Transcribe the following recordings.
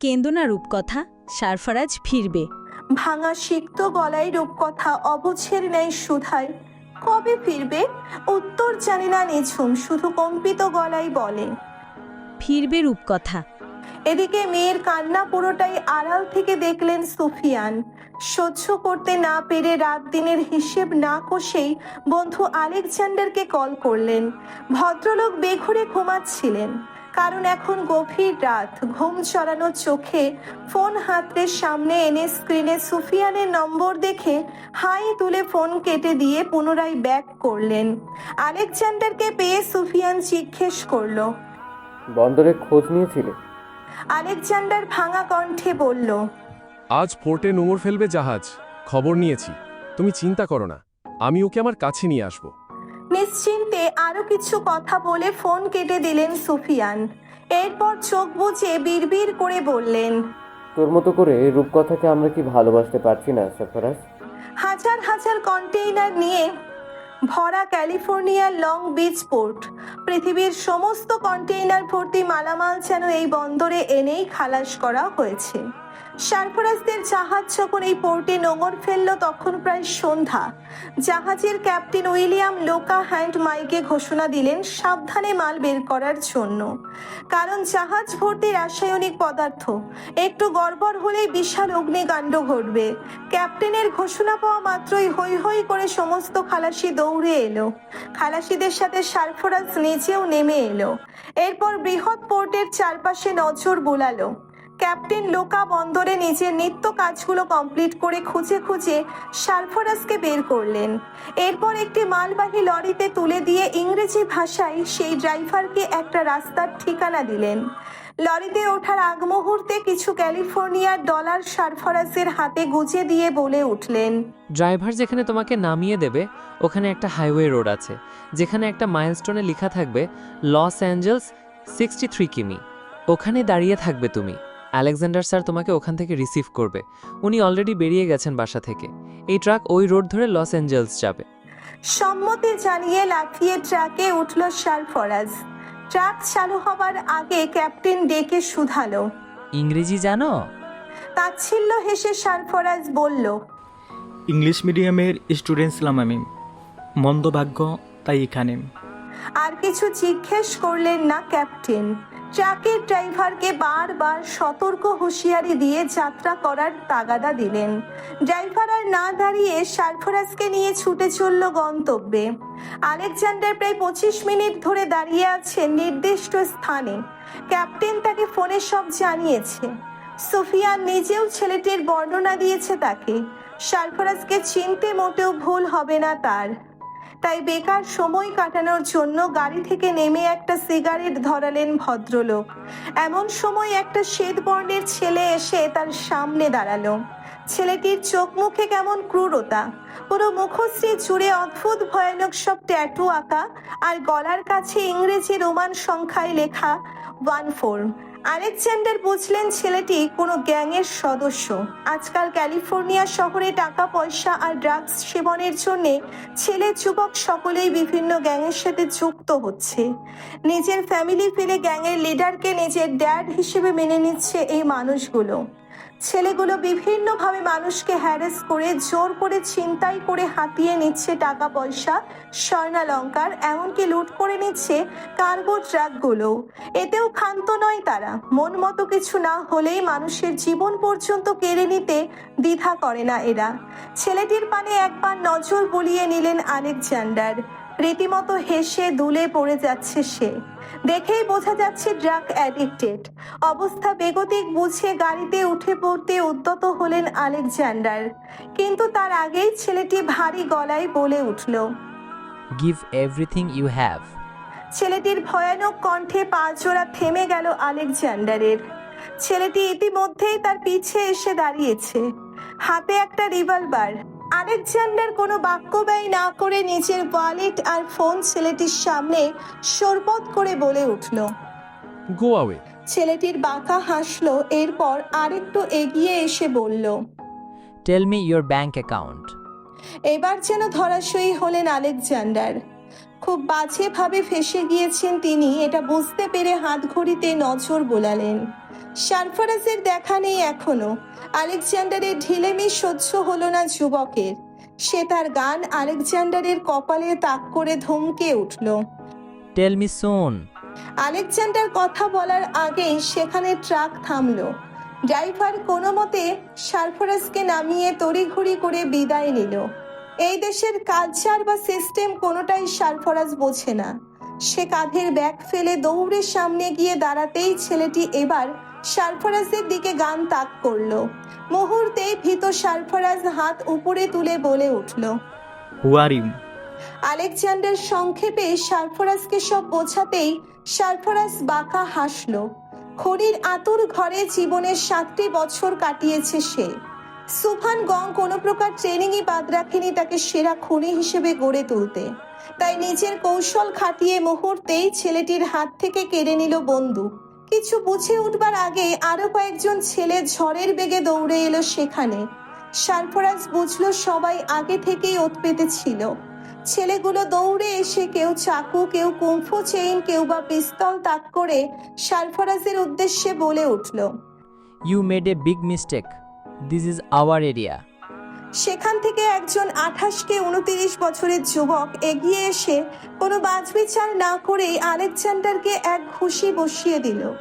কেন্দনা রূপকথা সারফারাজ ফিরবে। ভাঙা সিক্ত গলায় রূপকথা অবুঝের ন্যায় সুধায়। কবে ফিরবে? উত্তর জানে না নিঝুম শুধু কম্পিত গলায় বলে। ফিরবে রূপকথা। এদিকে মেয়ের কান্না পুরোটাই আড়াল থেকে দেখলেন সুফিয়ান। সহ্য করতে না পেরে রাত দিনের হিসেব না কষেই বন্ধু আলেকজান্ডারকে কল করলেন। ভদ্রলোক বেঘুরে ঘুমাচ্ছিলেন। কারণ এখন গভীর রাত। ঘুম চড়ানো চোখে ফোন হাতের সামনে এনে স্ক্রিনে সুফিয়ানের নম্বর দেখে হাই তুলে ফোন কেটে দিয়ে পুনরায় ব্যাক করলেন। আলেকজান্ডারকে পেয়ে সুফিয়ান জিজ্ঞেস করল বন্দরে খোঁজ নিয়েছিলে? আলেকজান্ডার ভাঙা কণ্ঠে বলল আজ পোর্টে নোঙর ফেলবে জাহাজ। খবর নিয়েছি। তুমি চিন্তা করো না। আমি ওকে আমার কাছে নিয়ে আসব। নিশ্চিন্তে আরও কিছু কথা বলে ফোন কেটে দিলেন সুফিয়ান। এরপর চোখ বুজে বিড়বিড় করে বললেন তোর মতো করে রূপকথাকে আমরা কি ভালোবাসতে পারছি না সরফরাজ? হাজার হাজার কন্টেইনার নিয়ে ভরা ক্যালিফোর্নিয়ার লং বিচ পোর্ট পৃথিবীর সমস্ত কন্টেইনার ভর্তি মালামাল যেন এই বন্দরে এনেই খালাস করা হয়েছে। সারফরাজদের জাহাজ যখন এই পোর্টে নোঙর ফেলল, তখন প্রায় সন্ধ্যা। জাহাজের ক্যাপ্টেন উইলিয়াম লোকা হ্যান্ড মাইকে ঘোষণা দিলেন, সাবধানে মাল বের করার জন্য। কারণ জাহাজ ভর্তি রাসায়নিক পদার্থ, একটু গড়বড় হলেই বিশাল অগ্নিকাণ্ড ঘটবে। ক্যাপ্টেনের ঘোষণা পাওয়া মাত্রই হৈ হৈ করে সমস্ত খালাসি দৌড়ে এলো। খালাসিদের সাথে সারফরাজ নিচেও নেমে এলো। এরপর বৃহৎ পোর্টের চারপাশে নজর বোলালো। ক্যাপ্টেন লোকা বন্দরে নিজের নিত্য কাজগুলো কমপ্লিট করে খুঁজে খুঁজে সারফরাজকে বের করলেন। এরপর একটি মালবাহী লরিতে তুলে দিয়ে ইংরেজি ভাষায় সেই ড্রাইভারকে একটা রাস্তার ঠিকানা দিলেন। লরিতে ওঠার আগ মুহূর্তে কিছু ক্যালিফোর্নিয়ার ডলার সারফরাজের হাতে গুজে দিয়ে বলে উঠলেন, ড্রাইভার যেখানে তোমাকে নামিয়ে দেবে, ওখানে একটা হাইওয়ে রোড আছে, যেখানে একটা মাইলস্টোনে লেখা থাকবে, লস অ্যাঞ্জেলস সিক্সটি থ্রি কিমি, ওখানে দাঁড়িয়ে থাকবে তুমি। আলেকজান্ডার স্যার তোমাকে ওখান থেকে রিসিভ করবে। উনি অলরেডি বেরিয়ে গেছেন বাসা থেকে। এই ট্রাক ওই রোড ধরে লস অ্যাঞ্জেলস যাবে। সম্মতি জানিয়ে লাফিয়ে ট্রাকে উঠল সারফরাজ ট্রাক চালু হবার আগে ক্যাপ্টেন ডেকে শুধালো। ইংরেজি জানো? তাচ্ছিল্য হেসে সারফরাজ বলল ইংলিশ মিডিয়ামের স্টুডেন্ট ছিলাম আমি। মন্দভাগ্য তাই এখানে। আর কিছু জিজ্ঞেস করলেন না ক্যাপ্টেন। ট্রাকের ড্রাইভারকে বারবার সতর্ক হুঁশিয়ারি দিয়ে যাত্রা করার তাগাদা দিলেন। ড্রাইভার আর না দাঁড়িয়ে সারফরাজকে নিয়ে ছুটে চলল গন্তব্যে। আলেকজান্ডার প্রায় পঁচিশ মিনিট ধরে দাঁড়িয়ে আছে নির্দিষ্ট স্থানে। ক্যাপ্টেন তাকে ফোনে সব জানিয়েছে। সুফিয়ান নিজেও ছেলেটির বর্ণনা দিয়েছে তাকে। সারফরাজকে চিনতে মোটেও ভুল হবে না তার। তাই বেকার সময় কাটানোর জন্য গাড়ি থেকে নেমে একটা সিগারেট ধরালেন ভদ্রলোক। এমন সময় একটা শ্বেত বর্ণের ছেলে এসে তার সামনে দাঁড়াল। ছেলেটির চোখ মুখে কেমন ক্রূরতা। পুরো মুখশ্রী জুড়ে অদ্ভুত, ভয়ানক সব ট্যাটু আঁকা আর গলার কাছে ইংরেজি রোমান সংখ্যায় লেখা, ওয়ান ফোর। আলেকজান্ডার বুঝলেন ছেলেটি কোনো গ্যাংয়ের সদস্য। আজকাল ক্যালিফোর্নিয়া শহরে টাকা, পয়সা আর ড্রাগস সেবনের জন্য ছেলে, যুবক সকলেই বিভিন্ন গ্যাংয়ের সাথে যুক্ত হচ্ছে। নিজের ফ্যামিলি ফেলে গ্যাংয়ের লিডারকে নিজের ড্যাড হিসেবে মেনে নিচ্ছে এই মানুষগুলো। ছেলেগুলো বিভিন্নভাবে মানুষকে হ্যারেস করে, জোর করে, ছিনতাই করে হাতিয়ে নিচ্ছে টাকা পয়সা স্বর্ণালঙ্কার এমনকি লুট করে নিচ্ছে কার্গো ট্রাকগুলো এতেও ক্ষান্ত নয় তারা। মন মতো কিছু না হলেই মানুষের জীবন পর্যন্ত কেড়ে নিতে দ্বিধা করে না এরা। ছেলেটির পানে একবার নজর বুলিয়ে নিলেন আলেকজান্ডার। রীতিমতো হেসে দুলে পড়ে যাচ্ছে সে। দেখেই বোঝা যাচ্ছে ড্রাগ অ্যাডিক্টেড। অবস্থা বেগতিক বুঝে গাড়িতে উঠে পড়তে উদ্যত হলেন আলেকজান্ডার। কিন্তু তার আগেই ছেলেটি ভারী গলায় বলে উঠল গিভ এভরিথিং ইউ হ্যাভ ছেলেটির ভয়ানক কণ্ঠে পা জোড়া থেমে গেল আলেকজান্ডারের। ছেলেটি ইতিমধ্যেই তার পিছে এসে দাঁড়িয়েছে। হাতে একটা রিভলভার। আলেকজান্ডার কোনো বাক্য ব্যয় না করে নিজের ওয়ালেট আর ফোন ছেলেটির সামনে সরবত করে বলে উঠল। গো আওয়ে ছেলেটির বাঁকা হাসলো এরপর আরেকটু এগিয়ে এসে বলল tell me your bank account এবার যেন ধরাশয়ী হলেন আলেকজান্ডার। খুব বাজেভাবে ফেসে গিয়েছেন তিনি এটা বুঝতে পেরে হাত ঘড়িতে নজর বোলালেন। সারফারাজের দেখা নেই এখনও। আলেকজান্ডারের ঢিলেমি সহ্য হলো না যুবকের। সে তার গান আলেকজান্ডারের কপালে তাক করে ধমকে উঠল। টেল মি সোন আলেকজান্ডার কথা বলার আগেই সেখানে ট্রাক থামলো। ড্রাইভার কোনো মতে সারফরাজকে নামিয়ে তড়িঘড়ি করে বিদায় নিল। এই দেশের কালচার বা সিস্টেম কোনোটাই সারফরাজ বোঝে না। সে কাঁধের ব্যাগ ফেলে দৌড়ে সামনে গিয়ে দাঁড়াতেই ছেলেটি এবার সারফরাজের দিকে গান তাক করল। মুহূর্তেই ভীত সারফরাজ হাত উপরে তুলে বলে উঠল ইউ আলেকজান্ডার সংক্ষেপে সারফরাজকে সব বোঝাতেই সারফরাজ বাঁকা হাসল। খনির আতুর ঘরে জীবনের সাতটি বছর কাটিয়েছে সে। সুফান গং কোনো প্রকার ট্রেনিংই বাদ রাখেনি তাকে সেরা খনি হিসেবে গড়ে তুলতে। তাই নিজের কৌশল খাটিয়ে মুহূর্তেই ছেলেটির হাত থেকে কেড়ে নিল বন্দুক। কিছু বুঝে উঠবার আগে আরও কয়েকজন ছেলে ঝড়ের বেগে দৌড়ে এলো সেখানে। সারফরাজ বুঝলো সবাই আগে থেকেই ওত পেতে ছিল। ছেলেগুলো দৌড়ে এসে কেউ চাকু, কেউ কুম্ফু চেইন, কেউ বা পিস্তল তাক করে সারফরাজের উদ্দেশ্যে বলে উঠল you made a big mistake this is our area সেখান থেকে একজন আঠাশকে উনতিরিশ বছরের যুবক এগিয়ে এসে কোনো বাজবিচার না করেই আলেকজান্ডারকে এক ঘুষি বসিয়ে দিল।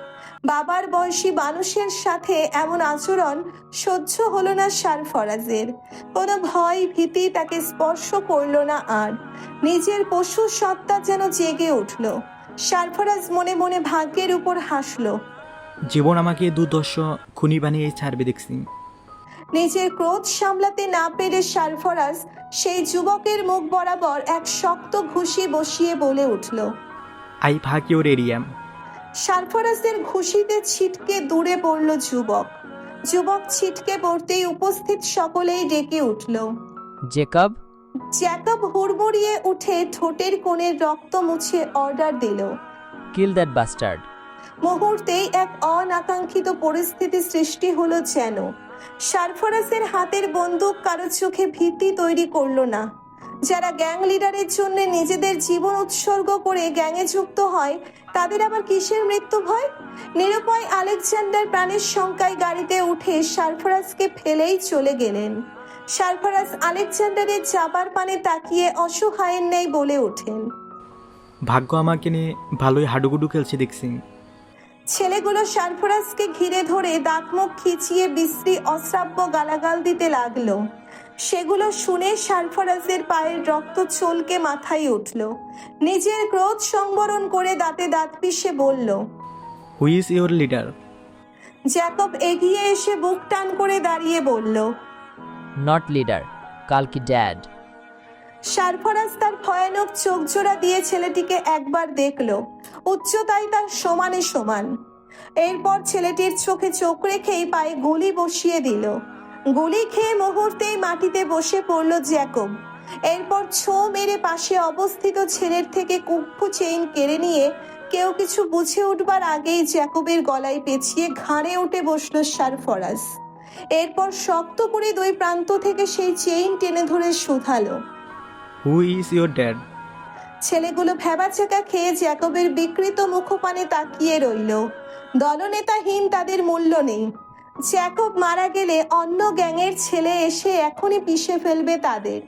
বাবার বয়সী মানুষের সাথে এমন আচরণ সহ্য হলো না সারফরাজের কোনো ভয় ভীতি তাকে স্পর্শ করল না আর। নিজের পশু সত্তা যেন জেগে উঠল। সারফরাজ মনে মনে ভাগ্যের উপর হাসলো। জীবন আমাকে দুর্দর্শ খুনি বানিয়ে ছাড়বে দেখছি। নিজের ক্রোধ সামলাতে না পেরে সারফরাজ সেই যুবকের মুখ বরাবর এক শক্ত ঘুষি বসিয়ে বলে উঠল আই ইউর এরিয়া সারফরাজের ঘুষিতে ছিটকে দূরে পড়ল যুবক। যুবক ছিটকে পড়তেই উপস্থিত সকলেই ডেকে উঠল। জেকব? জ্যাকব হুড়মুড়িয়ে উঠে ঠোঁটের কোণের রক্ত মুছে অর্ডার দিল। কিল দ্যাট বাস্টার্ড মুহূর্তেই এক অনাকাঙ্ক্ষিত পরিস্থিতি সৃষ্টি হলো যেন। সারফরাজের হাতের বন্দুক কারও চোখে ভীতি তৈরি করল না। যারা গ্যাং লিডারের জন্য নিজেদের জীবন উৎসর্গ করে গ্যাংয়ে যুক্ত হয়, তাদের আবার কিসের মৃত্যু ভয়? নিরুপায় আলেকজান্ডার প্রাণের শঙ্কায় গাড়িতে উঠে সারফরাজকে ফেলেই চলে গেলেন। সারফরাজ আলেকজান্ডারের চাবার পানে তাকিয়ে অসহায়ের নেই বলে ওঠেন। ভাগ্য আমাকে নিয়ে ভালোই হাডুগুডু খেলছে দেখছি। ছেলেগুলো সারফরাজকে ঘিরে ধরে দাঁত মুখ খিচিয়ে বিশ্রী অশ্রাব্য গালাগাল দিতে লাগল। সেগুলো শুনে সারফরাজের পায়ের রক্ত চলকে মাথায় উঠল। নিজের ক্রোধ সংবরণ করে দাঁতে দাঁত পিষে বলল who is your leader Jacob এগিয়ে এসে বুক টান করে দাঁড়িয়ে বলল নট লিডার কালকি ড্যাড সারফরাজ তার ভয়ানক চোখ জোড়া দিয়ে ছেলেটিকে একবার দেখল। উচ্চতায় তার সমানে সমান। এরপর ছেলেটির চোখে চোখ রেখেই পায়ে গুলি বসিয়ে দিল। গুলি খেয়ে মুহূর্তেই মাটিতে বসে পড়ল জ্যাকব। এরপর ছো মেরে পাশে অবস্থিত ছেলের থেকে কুপ্পু চেইন কেড়ে নিয়ে কেউ কিছু বুঝে উঠবার আগেই জ্যাকবের গলায় পেঁচিয়ে ঘাড়ে উঠে বসল সারফরাজ। এরপর শক্ত করে দুই প্রান্ত থেকে সেই চেইন টেনে ধরে শুধালো। হু ইজ ইউর ড্যাড ছেলেগুলো ভেবাচাকা খেয়ে জ্যাকবের বিকৃত মুখপানে তাকিয়ে রইল। দলনেতাহীন তাদের মূল্য নেই। জ্যাকব মারা গেলে অন্য গ্যাংয়ের ছেলে এসে এখনই পিষে ফেলবে তাদের।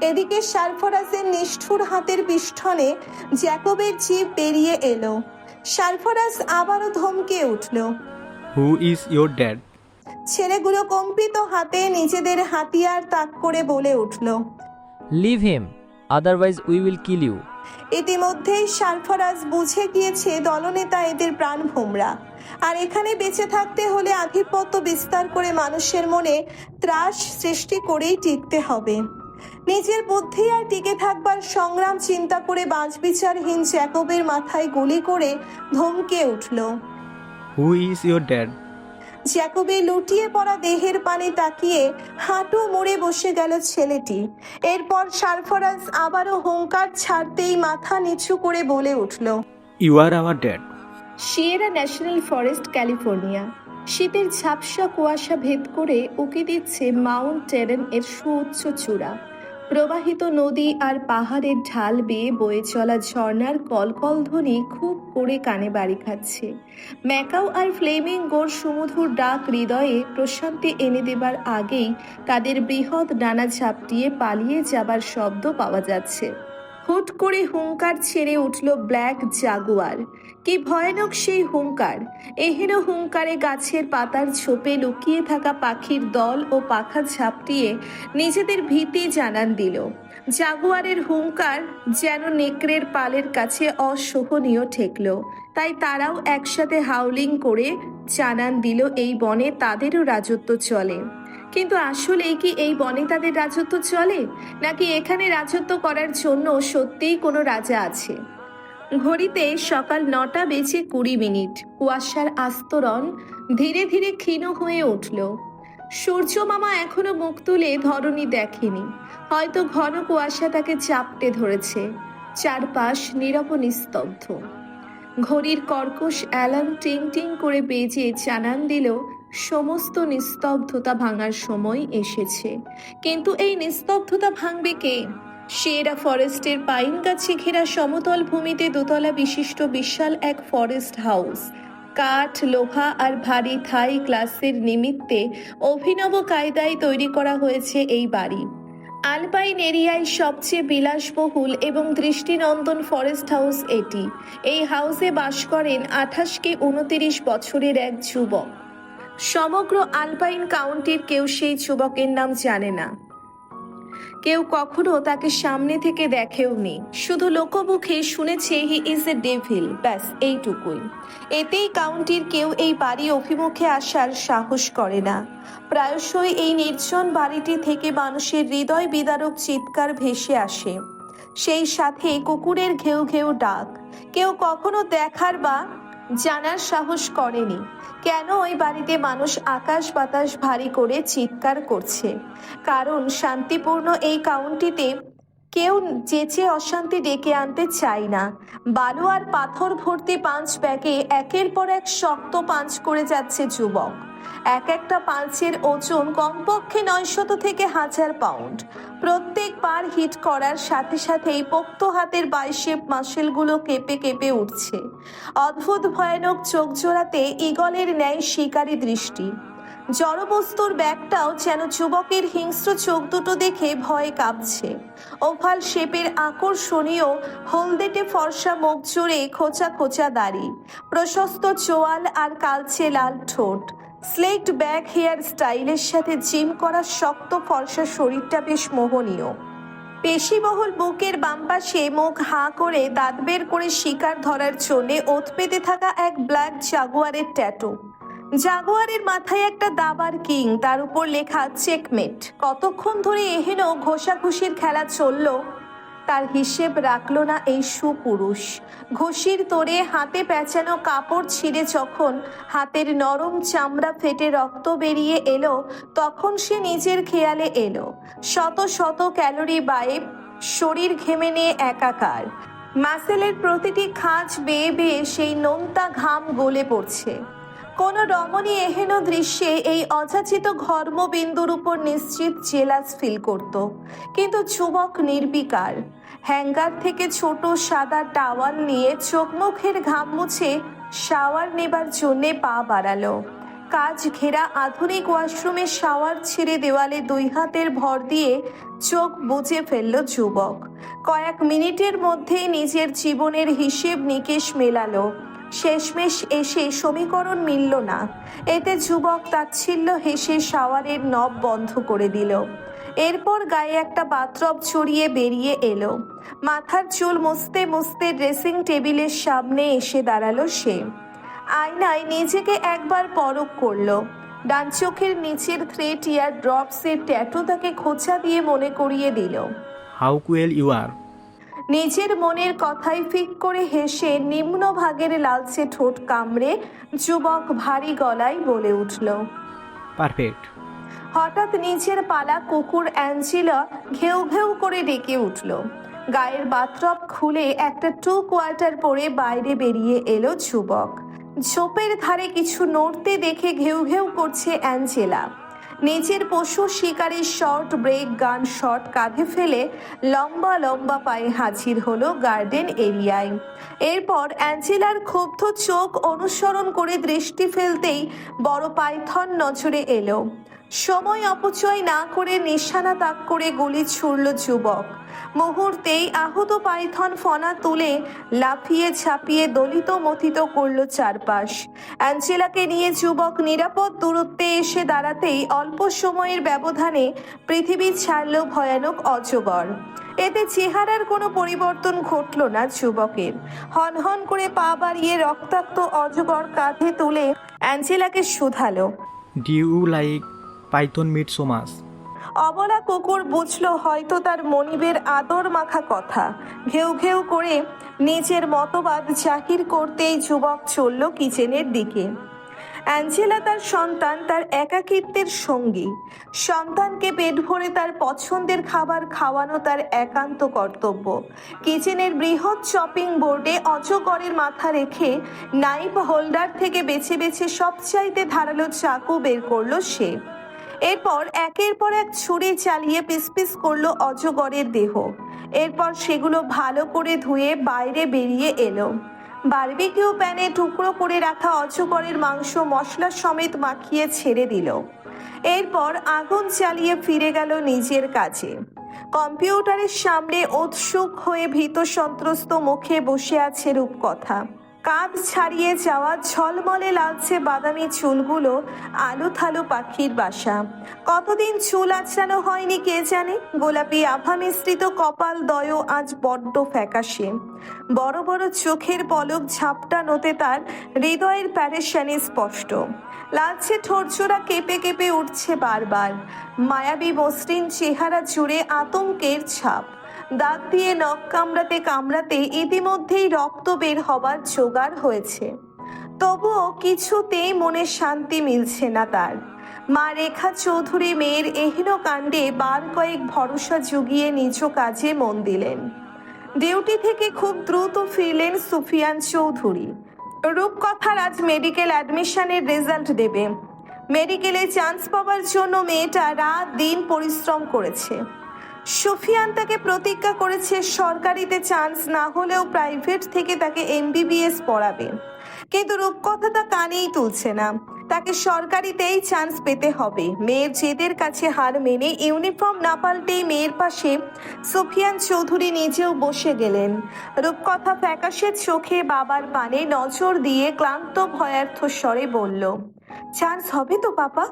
এদিকে সারফরাজের নিষ্ঠুর হাতের পিষ্ঠনে জ্যাকবের জীব বেরিয়ে এলো। সারফরাজ আবারও ধমকে উঠল। হু ইজ ইউর ড্যাড ছেলেগুলো কম্পিত হাতে নিজেদের হাতিয়ার তাক করে বলে উঠল। Leave him otherwise we will kill you ইতিমধ্যেই সারফরাজ বুঝে গিয়েছে দলনেতা এদের প্রাণ ভোমরা। আর এখানে বেঁচে থাকতে হলে আধিপত্য বিস্তার করে মানুষের মনে ত্রাস সৃষ্টি করেই টিকতে হবে। নিজের বুদ্ধি আর টিকে থাকবার সংগ্রাম চিন্তা করে বাঁচবিচারহীন জ্যাকবের মাথায় গুলি করে ধমকে উঠল। হু ইজ ইউর ড্যাড জ্যাকবে লুটিয়ে পড়া দেহের পানে তাকিয়ে হাঁটু মুড়ে বসে গেল ছেলেটি। এরপর সারফরাজ আবারও হুঙ্কার ছাড়তেই মাথা নিচু করে বলে উঠল you are our dad Sierra National Forest California. শীতের ঝাপসা কুয়াশা ভেদ করে উকি দিচ্ছে মাউন্ট টেরেন এর সুউচ্চ চূড়া। প্রবাহিত নদী আর পাহাড়ের ঢাল বেয়ে বয়ে চলা ঝর্ণার কলকল ধ্বনি খুব করে কানে বাড়ি খাচ্ছে। ম্যাকাও আর ফ্লেমিং গোর সুমধুর ডাক হৃদয়ে প্রশান্তি এনে দেবার আগেই তাদের বৃহৎ ডানা ঝাপটিয়ে পালিয়ে যাবার শব্দ পাওয়া যাচ্ছে। হুট করে হুঙ্কার ছেড়ে উঠল ব্ল্যাক জাগুয়ার। কি ভয়ানক সেই হুঙ্কার। এহেন হুঙ্কারে গাছের পাতার ছোপে লুকিয়ে থাকা পাখির দল ও পাখা ঝাপটিয়ে নিজেদের ভীতি জানান দিল। জাগুয়ারের হুঙ্কার যেন নেকড়ের পালের কাছে অসহনীয় ঠেকল। তাই তারাও একসাথে হাউলিং করে জানান দিল এই বনে তাদেরও রাজত্ব চলে। কিন্তু আসলেই কি এই বনে তাদের রাজত্ব চলে? নাকি এখানে রাজত্ব করার জন্য সত্যিই কোনো রাজা আছে? ঘড়িতে সকাল নটা বেজে কুড়ি মিনিট। কুয়াশার আস্তরণ ধীরে ধীরে ক্ষীণ হয়ে উঠল। সূর্য মামা এখনও মুখ তুলে ধরণী দেখেনি। হয়তো ঘন কুয়াশা তাকে চাপটে ধরেছে। চারপাশ নীরব নিস্তব্ধ। ঘড়ির কর্কশ অ্যালার্ম টিং টিং করে বেজে জানান দিল সমস্ত নিস্তব্ধতা ভাঙার সময় এসেছে। কিন্তু এই নিস্তব্ধতা ভাঙবে কে? সেরা ফরেস্টের পাইন গাছে ঘেরা সমতল ভূমিতে দোতলা বিশিষ্ট বিশাল এক ফরেস্ট হাউস। কাঠ, লোহা আর ভারী থাই গ্লাসের নিমিত্তে অভিনব কায়দায় তৈরি করা হয়েছে এই বাড়ি। আলপাইন এরিয়ায় সবচেয়ে বিলাসবহুল এবং দৃষ্টিনন্দন ফরেস্ট হাউস এটি। এই হাউসে বাস করেন আঠাশকে উনতিরিশ বছরের এক যুবক। সমগ্র আলপাইন কাউন্টির কেউ সেই যুবকের নাম জানে না। কেউ কখনো তাকে সামনে থেকে দেখেওনি। শুধু লোকমুখে শুনেছে হি ইজ এ ডেভিল ব্যাস, এইটুকুই। এতেই কাউন্টির কেউ এই বাড়ি অভিমুখে আসার সাহস করে না। প্রায়শই এই নির্জন বাড়িটি থেকে মানুষের হৃদয় বিদারক চিৎকার ভেসে আসে। সেই সাথে কুকুরের ঘেউ ঘেউ ডাক। কেউ কখনো দেখার বা জানার সাহস করেনি। কেন ওই বাড়িতে মানুষ আকাশ বাতাস ভারী করে চিৎকার করছে? কারণ শান্তিপূর্ণ এই কাউন্টিতে কেউ যেচে অশান্তি ডেকে আনতে চায় না। বালু আর পাথর ভর্তি পাঁচ ব্যাগে একের পর এক শক্ত পাঁচ করে যাচ্ছে যুবক। এক একটা পাঁচের ওজন কমপক্ষে নয়শত থেকে হাজার পাউন্ড। প্রত্যেক বার হিট করার সাথে সাথেই পোক্ত হাতের বাইশেপ মাসেলগুলো কেঁপে কেঁপে উঠছে। অদ্ভুত, ভয়ানক চোখ জোড়াতে ইগলের ন্যায় শিকারী দৃষ্টি। জড়বস্তুর ব্যাগটাও যেন যুবকের হিংস্র চোখ দুটো দেখে ভয়ে কাঁপছে। ওভাল শেপের আকর্ষণীয়, হলদেটে ফর্সা মুখ জুড়ে খোঁচা খোঁচা দাড়ি, প্রশস্ত চোয়াল আর কালচে লাল ঠোঁট। স্লেকড ব্যাক হেয়ার স্টাইলের সাথে জিম করা শক্ত ফর্সা শরীরটা বেশ মোহনীয়। পেশিবহুল বুকের বাম পাশে মুখ হাঁ করে দাঁত বের করে শিকার ধরার জন্যে ওত পেতে থাকা এক ব্ল্যাক জাগুয়ারের ট্যাটু জাগুয়ারের মাথায় একটা দাবার কিং, তার উপর লেখা চেকমেট কতক্ষণ ধরে এহেন ঘষাঘষির খেলা চলল তার হিসেব রাখল না এই সুপুরুষ। ঘষির তোরে হাতে পেঁচানো কাপড় ছিঁড়ে যখন হাতের নরম চামড়া ফেটে রক্ত বেরিয়ে এলো, তখন সে নিজের খেয়ালে এলো। শত শত ক্যালোরি বায়ে শরীর ঘেমে নিয়ে একাকার। মাসেলের প্রতিটি খাঁজ বেয়ে বেয়ে সেই নোনতা ঘাম গলে পড়ছে। কোন রমণী এহেন দৃশ্যে এই অযাচিত ঘর্মবিন্দুর উপর নিশ্চিত জেলাস ফিল করত। কিন্তু যুবক নির্বিকার। হ্যাঙ্গার থেকে ছোট সাদা টাওয়াল নিয়ে চোখ মুখের ঘাম মুছে শাওয়ার নেবার জন্যে পা বাড়ালো। কাজ ঘেরা আধুনিক ওয়াশরুমে শাওয়ার ছেড়ে দেওয়ালে দুই হাতের ভর দিয়ে চোখ বুঝে ফেলল যুবক। কয়েক মিনিটের মধ্যেই নিজের জীবনের হিসেব নিকেশ মেলালো। শেষমেশ এসে সমীকরণ মিলল না। এতে যুবক তাচ্ছিল্য হেসে শাওয়ারের নব বন্ধ করে দিল। এরপর গায়ে একটা বাথরব ছড়িয়ে বেরিয়ে এলো। মাথার চুল মুছতে মুছতে ড্রেসিং টেবিলের সামনে এসে দাঁড়াল সে। আয়নায় নিজেকে একবার পরখ করল। ডান চোখের নিচের থ্রেট ইয়ার ড্রপসের ট্যাটু তাকে খোঁচা দিয়ে মনে করিয়ে দিল। হাউ কুয়েল ইউ আর নিজের মনের কথাই ফিক করে হেসে নিম্ন ভাগের লালচে ঠোঁট কামড়ে যুবক ভারী গলায় বলে উঠল। পারফেক্ট হঠাৎ নিচের পালা কুকুর অ্যাঞ্জিলা ঘেউ ঘেউ করে ডেকে উঠল। গায়ের বাথরব খুলে একটা টু কোয়ার্টার পরে বাইরে বেরিয়ে এলো যুবক। ঝোপের ধারে কিছু নড়তে দেখে ঘেউ ঘেউ করছে অ্যাঞ্জেলা। নিচের পশু শিকারের শর্ট ব্রেক গান শর্ট কাঁধে ফেলে লম্বা লম্বা পায়ে হাজির হলো গার্ডেন এরিয়ায়। এরপর অ্যাঞ্জেলার ক্ষুব্ধ চোখ অনুসরণ করে দৃষ্টি ফেলতেই বড় পাইথন নজরে এলো। সময় অপচয় না করে নিশানা তাক করে গুলি ছুড়ল যুবক। মুহূর্তেই আহত পাইথন ফনা তুলে লাফিয়ে ছাপিয়ে দলিত মথিত করল চারপাশ। অ্যাঞ্জেলাকে নিয়ে যুবক নিরাপদ দূরত্বে এসে দাঁড়াতেই অল্প সময়ের ব্যবধানে পৃথিবী ছাড়ল ভয়ানক অজগর। এতে চেহারার কোনো পরিবর্তন ঘটল না যুবকের। হনহন করে পা বাড়িয়ে রক্তাক্ত অজগর কাঁধে তুলে অ্যাঞ্জেলাকে শুধালো। Do you like python meat so much অবলা কুকুর বুঝলো হয়তো তার মনিবের আদর মাখা কথা। ঘেউ ঘেউ করে নিজের মতবাদ জাহির করতেই যুবক চলল কিচেনের দিকে। অ্যাঞ্জেলা তার সন্তান, তার একাকিত্বের সঙ্গী। সন্তানকে পেট ভরে তার পছন্দের খাবার খাওয়ানো তার একান্ত কর্তব্য। কিচেনের বৃহৎ চপিং বোর্ডে অজগরের মাথা রেখে নাইফ হোল্ডার থেকে বেছে বেছে সবচাইতে ধারালো চাকু বের করল সে। এরপর একের পর এক ছুরি চালিয়ে পিস পিস করল অজগরের দেহ। এরপর সেগুলো ভালো করে ধুয়ে বাইরে বেরিয়ে এলো। বার্বিকিউ প্যানে টুকরো করে রাখা অজগরের মাংস মশলা সমেত মাখিয়ে ছেড়ে দিল। এরপর আগুন চালিয়ে ফিরে গেল নিজের কাজে। কম্পিউটারের সামনে উৎসুক হয়ে ভীত সন্ত্রস্ত মুখে বসে আছে রূপকথা। কাঁধ ছাড়িয়ে যাওয়া ঝলমলে লালচে বাদামি চুলগুলো আলু থালু পাখির বাসা। কতদিন চুল আঁচড়ানো হয়নি কে জানে? গোলাপি আভা মিশ্রিত কপাল দয় আজ বড্ড ফ্যাকাশে। বড় বড় চোখের পলক ঝাপটানোতে তার হৃদয়ের প্যারেশানি স্পষ্ট। লালচে ঠোরচোরা কেঁপে কেঁপে উঠছে বারবার। মায়াবী মসৃণ চেহারা জুড়ে আতঙ্কের ছাপ। দাঁত দিয়ে নখ কামড়াতে কামড়াতে ইতিমধ্যেই রক্ত বের হবার জোগাড় হয়েছে। তবুও কিছুতেই মনে শান্তি মিলছে না তার। মা রেখা চৌধুরী মেয়ের এহেন কাণ্ডে বার কয়েক ভরসা জুগিয়ে নিজ কাজে মন দিলেন। ডিউটি থেকে খুব দ্রুত ফিরলেন সুফিয়ান চৌধুরী। রূপকথার আজ মেডিকেল অ্যাডমিশনের রেজাল্ট দেবে। মেডিকেলে চান্স পাওয়ার জন্য মেয়েটা রাত দিন পরিশ্রম করেছে। সুফিয়ান তাকে প্রতিজ্ঞা করেছে, সরকারিতে চান্স না হলেও প্রাইভেট থেকে তাকে এমবিবিএস পড়াবে। কিন্তু রূপকথা তা কানেই তুলছে না। তাকে সরকারিতেই চান্স পেতে হবে। মেয়ের জেদের কাছে হার মেনে ইউনিফর্ম না পাল্টেই মেয়ের পাশে সুফিয়ান চৌধুরী নিজেও বসে গেলেন। রূপকথা ফ্যাকাশের চোখে বাবার পানে নজর দিয়ে ক্লান্ত ভয়ার্থ স্বরে বলল, চান্স হবে তো, পাপা?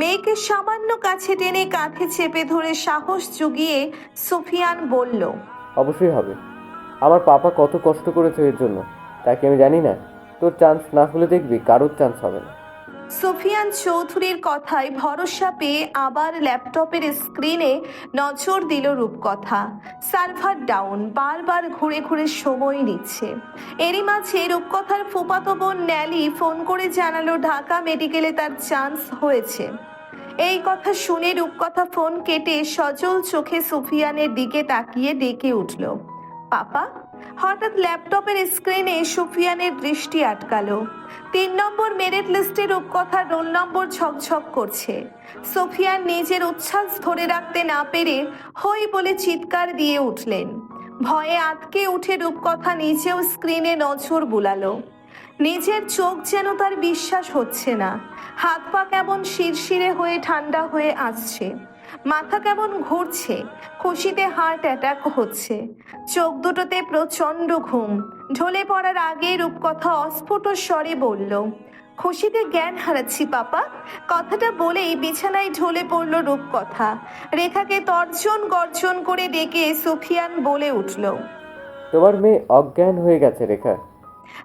মেয়েকে সামান্য কাছে টেনে কাঁধে চেপে ধরে সাহস জুগিয়ে সুফিয়ান বলল, অবশ্যই হবে। আমার পাপা কত কষ্ট করেছে এর জন্য। তাকে আমি জানি না। তোর চান্স না হলে দেখবি কারোর চান্স হবে না। সুফিয়ান চৌধুরীর কথায় ভরসা পেয়ে আবার ল্যাপটপের স্ক্রিনে নজর দিল রূপকথা। সার্ভার ডাউন, বারবার ঘুরে ঘুরে সময় নিচ্ছে। এরই মাঝে রূপকথার ফুপাতো বোন ন্যালি ফোন করে জানালো, ঢাকা মেডিকেলে তার চান্স হয়েছে। এই কথা শুনে রূপকথা ফোন কেটে সজল চোখে সুফিয়ানের দিকে তাকিয়ে ডেকে উঠল, পাপা হঠাৎ ল্যাপটপের স্ক্রিনে সুফিয়ানের দৃষ্টি আটকালো। তিন নম্বর মেরিট লিস্টের রূপকথার রোল নম্বর ঝকঝক করছে। সোফিয়ান নিজের উচ্ছ্বাস ধরে রাখতে না পেরে হই বলে চিৎকার দিয়ে উঠলেন। ভয়ে আটকে উঠে রূপকথা নিচেও স্ক্রিনে নজর বুলালো। নিজের চোখ যেন তার বিশ্বাস হচ্ছে না। হাত পা কেমন শিরশিরে হয়ে ঠান্ডা হয়ে আসছে। মাথা কেমন ঘুরছে। খুশিতে হার্ট অ্যাটাক হচ্ছে। চোখ দুটোতে প্রচণ্ড ঘুম। ঢলে পড়ার আগে রূপকথা অস্ফুট স্বরে বলল, খুশিতে জ্ঞান হারাচ্ছি পাপা। কথাটা বলেই বিছানায় ঢলে পড়ল রূপকথা। রেখাকে তর্জন গর্জন করে ডেকে সুফিয়ান বলে উঠল, তোমার মেয়ে অজ্ঞান হয়ে গেছে, রেখা।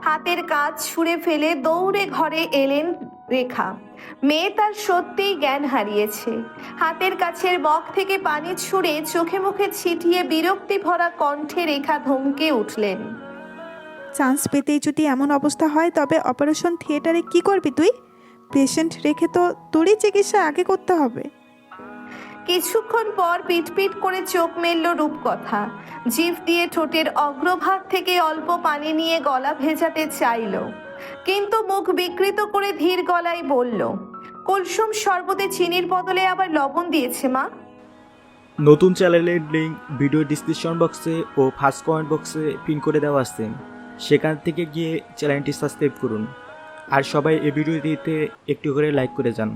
হাতের কাজ ছুঁড়ে ফেলে দৌড়ে ঘরে এলেন রেখা। মেয়ে তার সত্যিই জ্ঞান হারিয়েছে। হাতের কাছের বক থেকে পানি ছুঁড়ে চোখে মুখে ছিটিয়ে বিরক্তি ভরা কণ্ঠে রেখা ধমকে উঠলেন। চান্স পেতেই যদি এমন অবস্থা হয়, তবে অপারেশন থিয়েটারে কি করবি তুই? পেশেন্ট রেখে তো তোরই চিকিৎসা আগে করতে হবে। কিছুক্ষণ পর পিটপিট করে চোখ মেলল রূপকথা। জিভ দিয়ে ঠোঁটের অগ্রভাগ থেকে অল্প পানি নিয়ে গলা ভেজাতে চাইল। কিন্তু মুখ বিকৃত করে ধীর গলায় বলল, কুলসুম শরবতে চিনির বদলে আবার লবণ দিয়েছে, মা? নতুন চ্যানেলের লিঙ্ক ভিডিও ডিসক্রিপশন বক্সে ও ফার্স্ট কমেন্ট বক্সে পিন করে দেওয়া আছে। সেখান থেকে গিয়ে চ্যানেলটি সাবস্ক্রাইব করুন। আর সবাই এই ভিডিওটিতে একটু করে লাইক করে যান।